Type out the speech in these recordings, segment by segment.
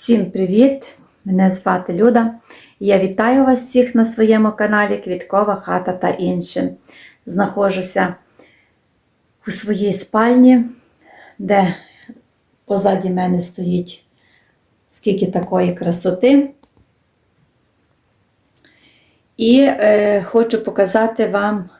Всім привіт! Мене звати Люда. Я вітаю вас всіх на своєму каналі Квіткова хата та інше. Знаходжуся у своїй спальні, де позаді мене стоїть скільки такої красоти. І е, хочу показати вам.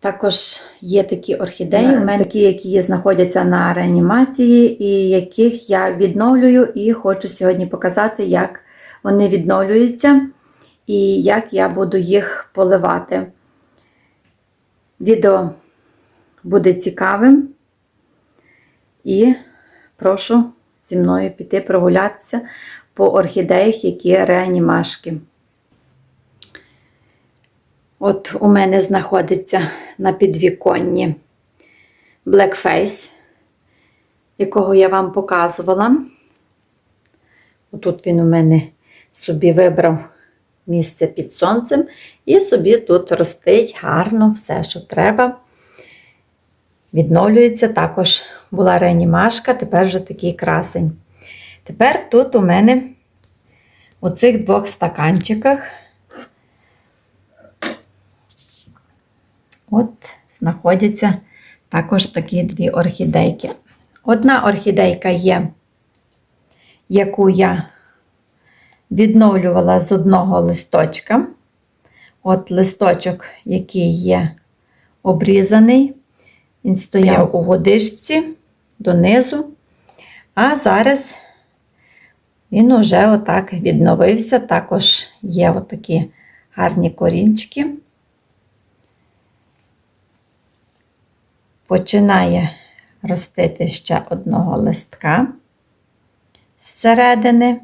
Також є такі орхідеї, у мене такі, які є, знаходяться на реанімації, і яких я відновлюю, і хочу сьогодні показати, як вони відновлюються і як я буду їх поливати. Відео буде цікавим. І прошу зі мною піти прогулятися по орхідеях, які реанімашки. От у мене знаходиться на підвіконні Blackface, якого я вам показувала. Отут він у мене собі вибрав місце під сонцем, і собі тут ростить гарно все, що треба. Відновлюється також була реанімашка, тепер вже такий красень. Тепер тут у мене у цих двох стаканчиках. От знаходяться також такі дві орхідейки. Одна орхідейка є, яку я відновлювала з одного листочка. От листочок, який є обрізаний, він стояв у водичці донизу. А зараз він уже отак відновився. Також є отакі гарні корінчики. Починає ростити ще одного листка зсередини.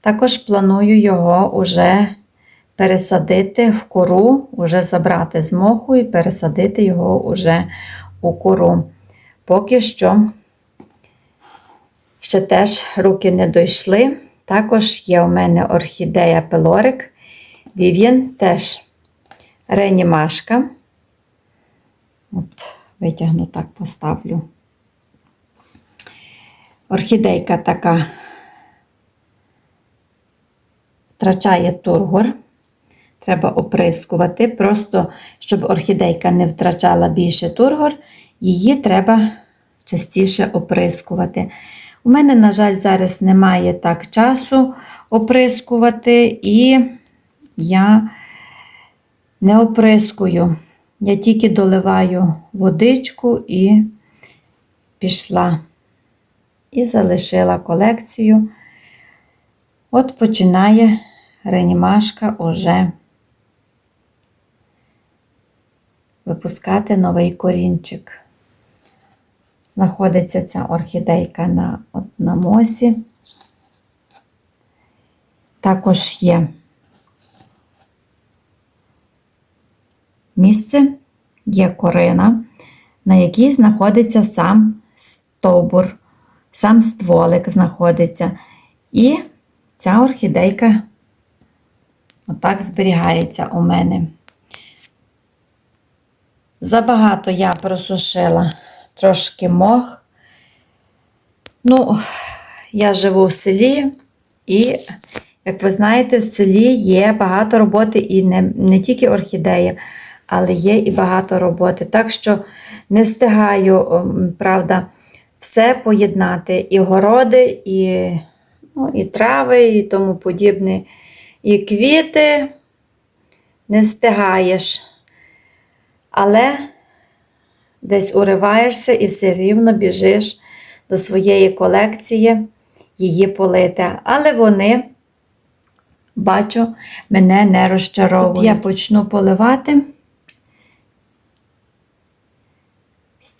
Також планую його уже пересадити в кору, уже забрати з моху і пересадити його уже у кору. Поки що ще теж руки не дійшли. Також є у мене орхідея пелорик. Вів'ян теж ренімашка. От витягну так поставлю. Орхідейка така втрачає тургор. Треба оприскувати. Просто, щоб орхідейка не втрачала більше тургор, її треба частіше оприскувати. У мене, на жаль, зараз немає так часу оприскувати, і я не оприскую. Я тільки доливаю водичку і пішла. І залишила колекцію. От починає ренімашка уже випускати новий корінчик. Знаходиться ця орхідейка на, от, на мосі. Також є місце є корина, на якій знаходиться сам стовбур, сам стволик знаходиться. І ця орхідейка отак зберігається у мене. Забагато я просушила трошки мох. Ну, я живу в селі, і, як ви знаєте, в селі є багато роботи і не, не тільки орхідеї але є і багато роботи. Так що не встигаю, правда, все поєднати. І городи, і ну, і трави, і тому подібне, і квіти не встигаєш. Але десь уриваєшся і все рівно біжиш до своєї колекції її полити. Але вони, бачу, мене не розчаровують. Я почну поливати.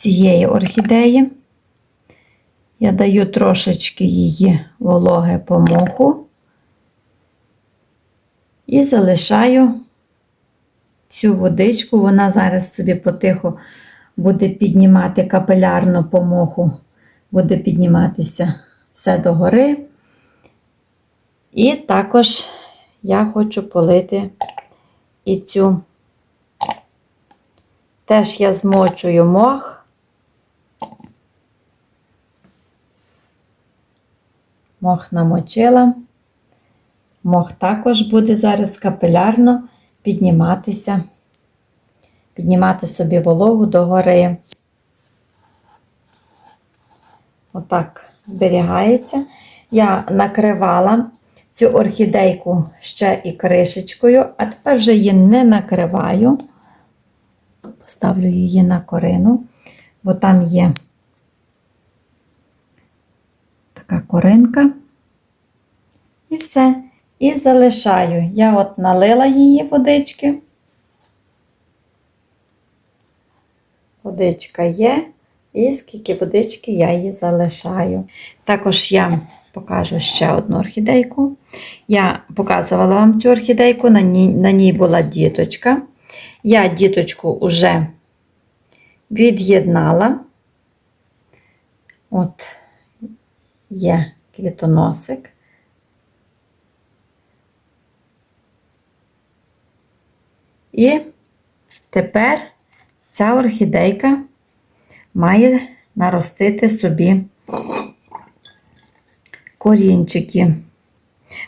Цієї орхідеї. Я даю трошечки її вологе по моху і залишаю цю водичку, вона зараз собі потихо буде піднімати капелярно по моху, буде підніматися все догори. І також я хочу полити і цю. Теж я змочую мох. Мох намочила. Мох також буде зараз капілярно підніматися, піднімати собі вологу догори. Отак зберігається. Я накривала цю орхідейку ще і кришечкою, а тепер вже її не накриваю. Поставлю її на корину, бо там є така коринка. І все. І залишаю. Я от налила її водички. Водичка є, і скільки водички я її залишаю. Також я покажу ще одну орхідейку. Я показувала вам цю орхідейку, на ній, на ній була діточка. Я діточку вже від'єднала. От є квітоносик. І тепер ця орхідейка має наростити собі корінчики.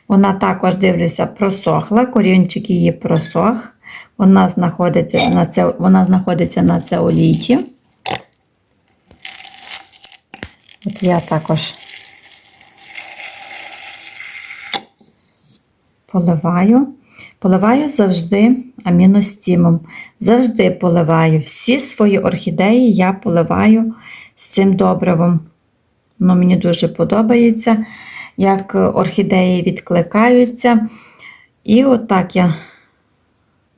Вона також, дивлюся, просохла, корінчик її просох. Вона знаходиться на це, вона знаходиться на цеоліті. От я також поливаю. Поливаю завжди аміностімом. Завжди поливаю. Всі свої орхідеї я поливаю з цим добривом. Воно мені дуже подобається, як орхідеї відкликаються. І отак я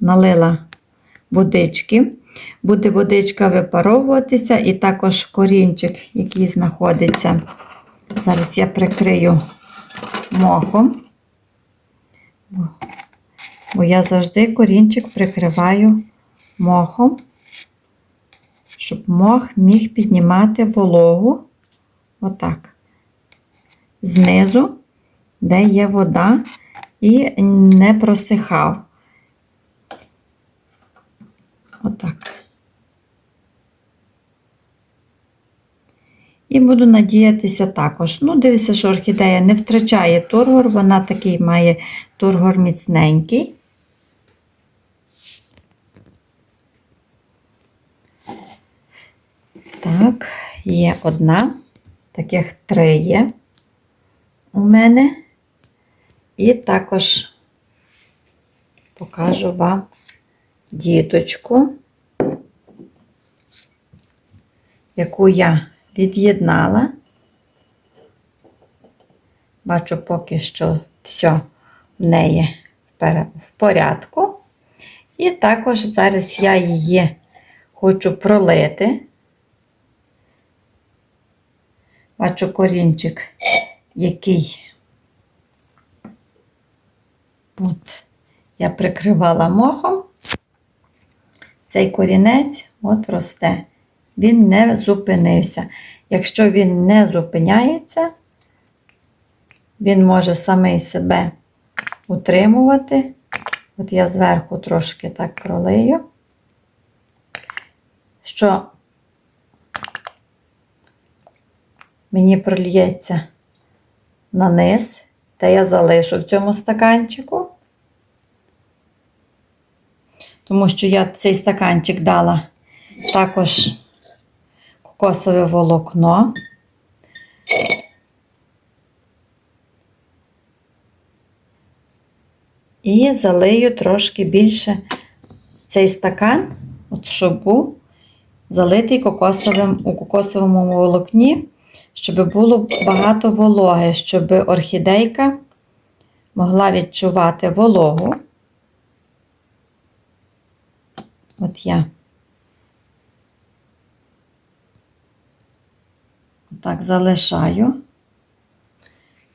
налила водички. Буде водичка випаровуватися, і також корінчик, який знаходиться. Зараз я прикрию мохом. Бо я завжди корінчик прикриваю мохом, щоб мох міг піднімати вологу отак. Знизу, де є вода, і не просихав. Отак. І буду надіятися також. Ну, дивися, що орхідея не втрачає тургор, вона такий має тургор міцненький. Так, є одна, таких три є у мене. І також покажу вам діточку, яку я від'єднала. Бачу поки що все в неї в порядку. І також зараз я її хочу пролити. Бачу корінчик, який от я прикривала мохом. Цей корінець от росте. Він не зупинився. Якщо він не зупиняється, він може самий себе утримувати. От я зверху трошки так пролию, що мені прольється на низ, та я залишу в цьому стаканчику, тому що я цей стаканчик дала також кокосове волокно. І залию трошки більше цей стакан, от щоб був залитий кокосовим, у кокосовому волокні, щоб було багато вологи, щоб орхідейка могла відчувати вологу. От я так залишаю.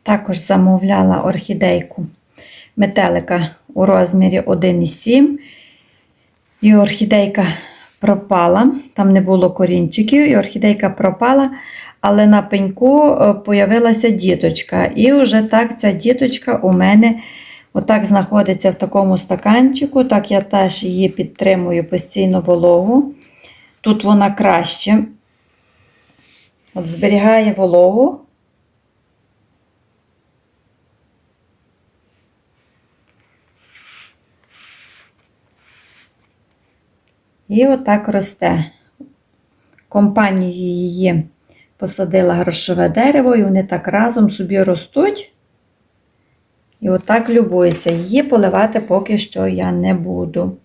Також замовляла орхідейку метелика у розмірі 1,7. І орхідейка пропала, там не було корінчиків, і орхідейка пропала, але на пеньку появилася діточка. І вже так ця діточка у мене отак знаходиться в такому стаканчику. Так я теж її підтримую постійно вологу. Тут вона краще От Зберігає вологу. І отак росте. Компанію її посадила грошове дерево, і вони так разом собі ростуть. І отак любується. Її поливати поки що я не буду.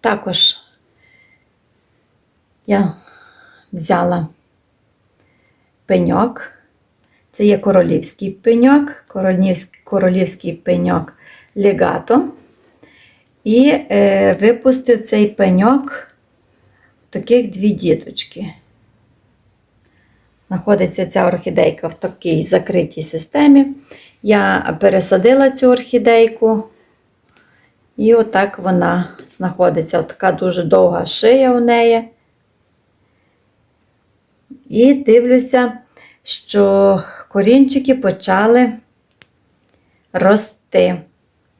Також я взяла пеньок. Це є королівський пеньок, королівський, пеньок легато. І е, випустив цей пеньок таких дві діточки. Знаходиться ця орхідейка в такій закритій системі. Я пересадила цю орхідейку, і отак вона знаходиться. От така дуже довга шия у неї. І дивлюся, що корінчики почали рости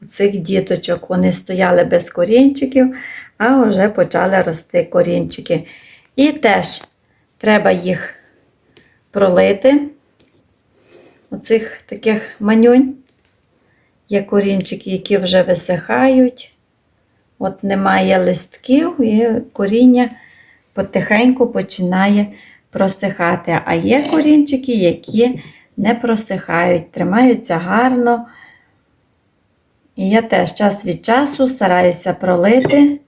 у цих діточок. Вони стояли без корінчиків, а вже почали рости корінчики. І теж треба їх пролити. Оцих таких манюнь. Є корінчики, які вже висихають. От немає листків, і коріння потихеньку починає просихати. А є корінчики, які не просихають, тримаються гарно. І я теж час від часу стараюся пролити,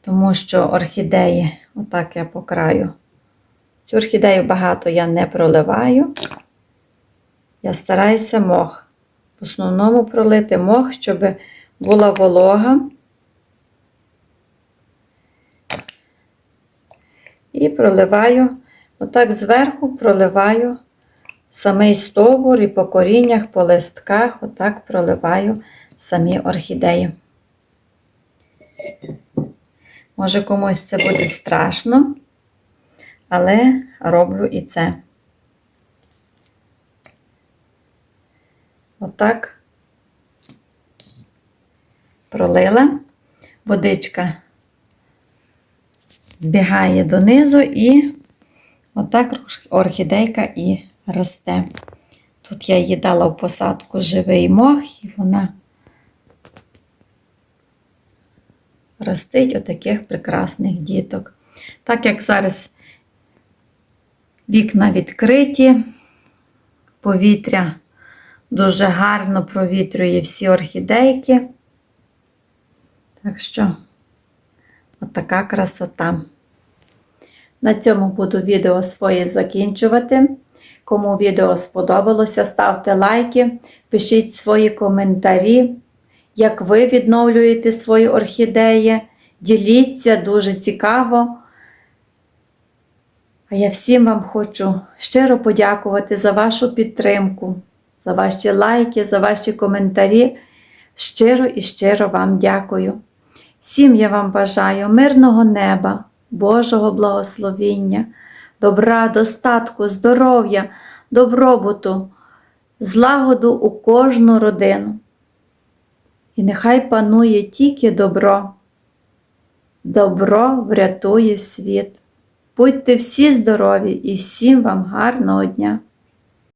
тому що орхідеї, отак я по краю. Цю орхідею багато я не проливаю. Я стараюся мох. В основному пролити мох, щоб була волога. І проливаю, отак зверху проливаю самий стовбур і по коріннях, по листках, отак проливаю самі орхідеї. Може, комусь це буде страшно, але роблю і це. Отак пролила, водичка збігає донизу і отак орхідейка і росте. Тут я їй дала в посадку живий мох, і вона ростить отаких прекрасних діток. Так як зараз вікна відкриті, повітря дуже гарно провітрює всі орхідейки. Так що, отака красота. На цьому буду відео своє закінчувати. Кому відео сподобалося, ставте лайки, пишіть свої коментарі, як ви відновлюєте свої орхідеї. Діліться, дуже цікаво. А я всім вам хочу щиро подякувати за вашу підтримку, за ваші лайки, за ваші коментарі. Щиро і щиро вам дякую. Всім я вам бажаю мирного неба, Божого благословіння, добра, достатку, здоров'я, добробуту, злагоду у кожну родину. І нехай панує тільки добро. Добро врятує світ. Будьте всі здорові і всім вам гарного дня!